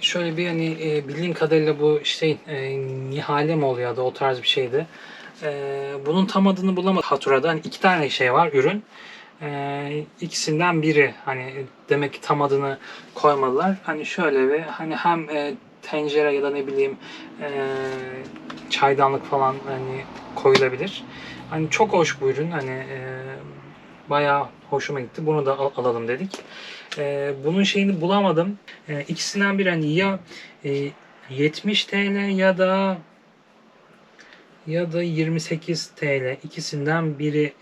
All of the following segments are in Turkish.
şöyle bir hani e, bildiğim kadarıyla bu şey e, Nihale mi oluyordu o tarz bir şeydi. E, bunun tam adını bulamadım Hatura'da. Hani iki tane şey var ürün. E, ikisinden biri hani demek ki tam adını koymadılar. Hani şöyle bir hani hem e, tencere ya da ne bileyim e, çaydanlık falan hani koyulabilir. Hani çok hoş bu ürün. Hani e, bayağı hoşuma gitti. Bunu da al- alalım dedik. E, bunun şeyini bulamadım. E, ikisinden biri hani ya e, 70 TL ya da ya da 28 TL ikisinden biri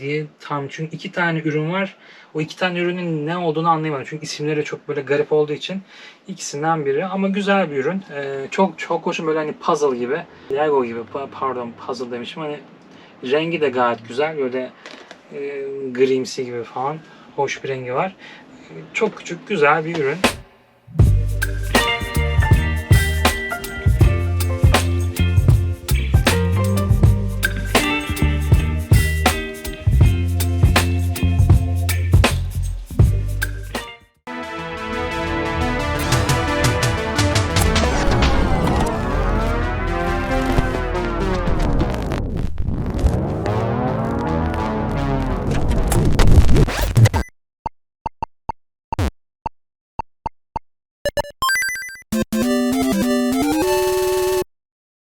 diye tam çünkü iki tane ürün var. O iki tane ürünün ne olduğunu anlayamadım. Çünkü isimleri çok böyle garip olduğu için ikisinden biri ama güzel bir ürün. Ee, çok çok hoşum böyle hani puzzle gibi. Lego gibi pa- pardon puzzle demişim. Hani rengi de gayet güzel. Böyle grimsi gibi falan. Hoş bir rengi var. Çok küçük güzel bir ürün.